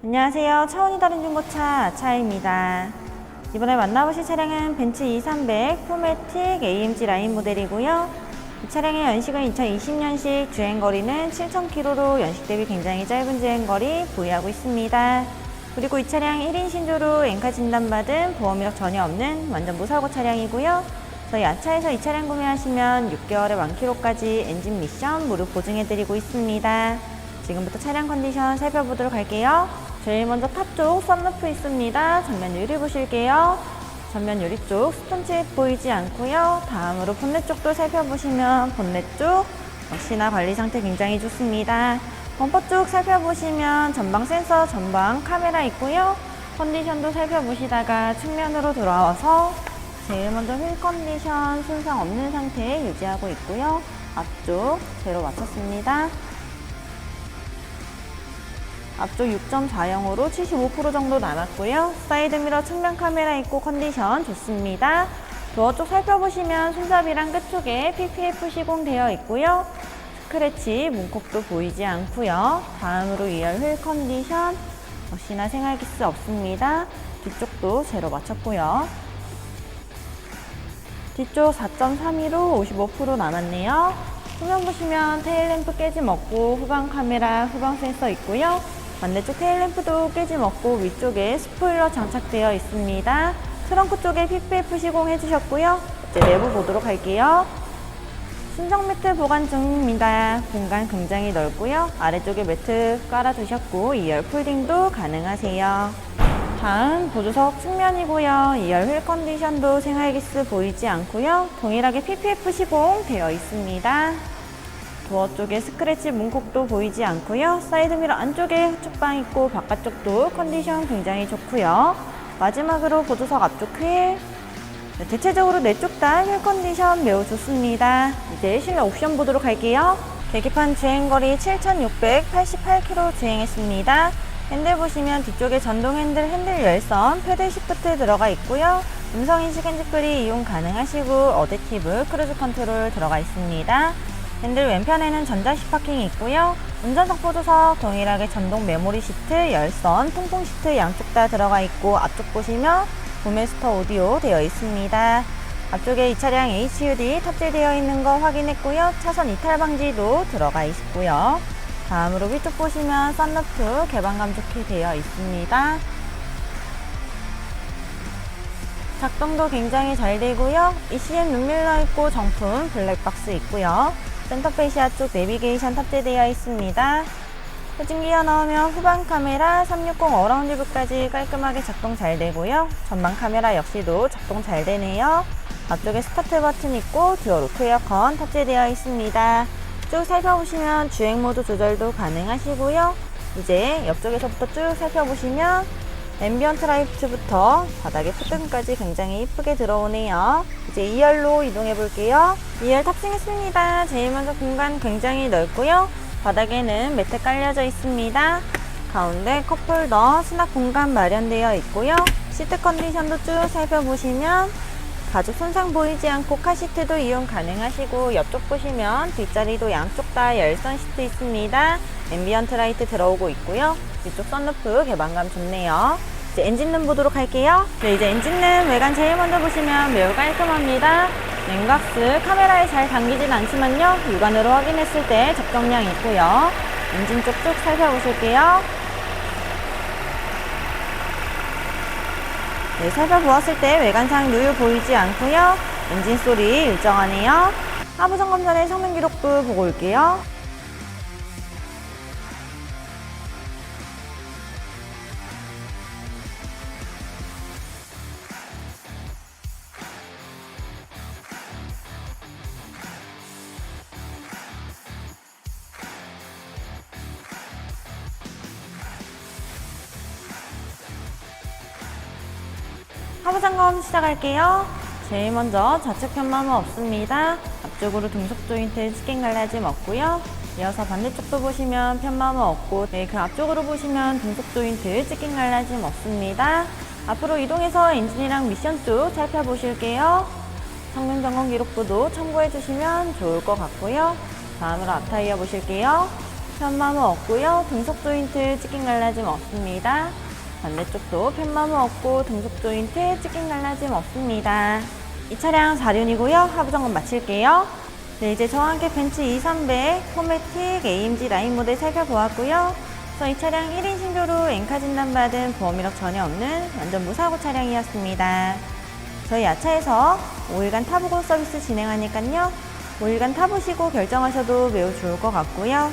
안녕하세요. 차원이 다른 중고차 차입니다. 이번에 만나보실 차량은 벤츠 2300 포매틱 AMG 라인 모델이고요. 이 차량의 연식은 2020년식 주행거리는 7,000km로 연식 대비 굉장히 짧은 주행거리 보유하고 있습니다. 그리고 이 차량 1인 신조로 엔카 진단받은 보험 이력 전혀 없는 완전 무사고 차량이고요. 저희 아차에서 이 차량 구매하시면 6개월의 만키로까지 엔진 미션 무료 보증해드리고 있습니다. 지금부터 차량 컨디션 살펴보도록 할게요. 제일 먼저 탑 쪽 썬루프 있습니다. 전면 유리 보실게요. 전면 유리 쪽 스톤칩 보이지 않고요. 다음으로 본넷 쪽도 살펴보시면 본넷 쪽 역시나 관리 상태 굉장히 좋습니다. 범퍼 쪽 살펴보시면 전방 센서, 전방 카메라 있고요. 컨디션도 살펴보시다가 측면으로 돌아와서 제일 먼저 휠 컨디션 손상 없는 상태 유지하고 있고요. 앞쪽 제로 맞췄습니다. 앞쪽 6.4영으로 75% 정도 남았고요. 사이드미러 측면 카메라 있고 컨디션 좋습니다. 도어 쪽 살펴보시면 손잡이랑 끝 쪽에 PPF 시공되어 있고요. 스크래치, 문콕도 보이지 않고요. 다음으로 2열 휠 컨디션 역시나 생활기스 없습니다. 뒤쪽도 제로 맞췄고요. 뒤쪽 4.32로 55% 남았네요. 후면 보시면 테일램프 깨짐 없고 후방 카메라, 후방 센서 있고요. 반대쪽 테일램프도 깨짐 없고 위쪽에 스포일러 장착되어 있습니다. 트렁크 쪽에 PPF 시공해 주셨고요. 이제 내부 보도록 할게요. 순정 매트 보관 중입니다. 공간 굉장히 넓고요. 아래쪽에 매트 깔아두셨고 2열 폴딩도 가능하세요. 다음 보조석 측면이고요. 2열 휠 컨디션도 생활기스 보이지 않고요. 동일하게 PPF 시공 되어 있습니다. 도어 쪽에 스크래치 문콕도 보이지 않고요. 사이드미러 안쪽에 후측방 있고 바깥쪽도 컨디션 굉장히 좋고요. 마지막으로 보조석 앞쪽 휠 네, 대체적으로 네쪽다 휠 컨디션 매우 좋습니다. 이제 실내 옵션 보도록 할게요. 계기판 주행거리 7,688km 주행했습니다. 핸들 보시면 뒤쪽에 전동 핸들, 핸들 열선, 패들 시프트 들어가 있고요. 음성인식 핸즈프리 이용 가능하시고 어댑티브 크루즈 컨트롤 들어가 있습니다. 핸들 왼편에는 전자식 파킹이 있고요. 운전석 보조석 동일하게 전동 메모리 시트, 열선, 통풍 시트 양쪽 다 들어가 있고 앞쪽 보시면 도메스터 오디오 되어 있습니다. 앞쪽에 이 차량 HUD 탑재되어 있는 거 확인했고요. 차선 이탈 방지도 들어가 있고요. 다음으로 위쪽 보시면 썬루프 개방감 좋게 되어 있습니다. 작동도 굉장히 잘 되고요. ECM 룸밀러 있고 정품 블랙박스 있고요. 센터페시아 쪽 내비게이션 탑재되어 있습니다. 후진 기어 넣으면 후방 카메라 360 어라운드 뷰까지 깔끔하게 작동 잘 되고요. 전방 카메라 역시도 작동 잘 되네요. 앞쪽에 스타트 버튼 있고 듀얼 루크 에어컨 탑재되어 있습니다. 쭉 살펴보시면 주행 모드 조절도 가능하시고요. 이제 옆쪽에서부터 쭉 살펴보시면 앰비언트 라이트부터 바닥에 푸등까지 굉장히 이쁘게 들어오네요. 이제 2열로 이동해 볼게요. 2열 탑승했습니다. 제일 먼저 공간 굉장히 넓고요. 바닥에는 매트 깔려져 있습니다. 가운데 컵홀더 수납 공간 마련되어 있고요. 시트 컨디션도 쭉 살펴보시면 가죽 손상 보이지 않고 카시트도 이용 가능하시고 옆쪽 보시면 뒷자리도 양쪽 다 열선 시트 있습니다. 앰비언트 라이트 들어오고 있고요. 뒤쪽 썬루프 개방감 좋네요. 이제 엔진룸 보도록 할게요. 네, 이제 엔진룸 외관 제일 먼저 보시면 매우 깔끔합니다. 냉각스 카메라에 잘 담기진 않지만요. 육안으로 확인했을 때 적정량 있고요. 엔진 쪽쭉 살펴보실게요. 네, 살펴보았을 때 외관상 누유 보이지 않고요. 엔진 소리 일정하네요. 하부 점검 전에 성능 기록부 보고 올게요. 하부 점검 시작할게요. 제일 먼저 좌측 편마모 없습니다. 앞쪽으로 등속 조인트 스킨 갈라짐 없고요. 이어서 반대쪽도 보시면 편마모 없고 네, 그 앞쪽으로 보시면 등속 조인트 스킨 갈라짐 없습니다. 앞으로 이동해서 엔진이랑 미션 쪽 살펴보실게요. 성능 점검 기록부도 참고해 주시면 좋을 것 같고요. 다음으로 앞타이어 보실게요. 편마모 없고요. 등속 조인트 찢긴 갈라짐 없습니다. 반대쪽도 편마모 없고 등속 조인트 찢긴 갈라짐 없습니다. 이 차량 4륜이고요. 하부 점검 마칠게요. 네, 이제 저와 함께 벤츠 230 포매틱 AMG 라인 모델 살펴보았고요. 그래서 이 차량 1인 신조로 엔카 진단받은 보험 이력 전혀 없는 완전 무사고 차량이었습니다. 저희 야차에서 5일간 타보고 서비스 진행하니까요. 5일간 타보시고 결정하셔도 매우 좋을 것 같고요.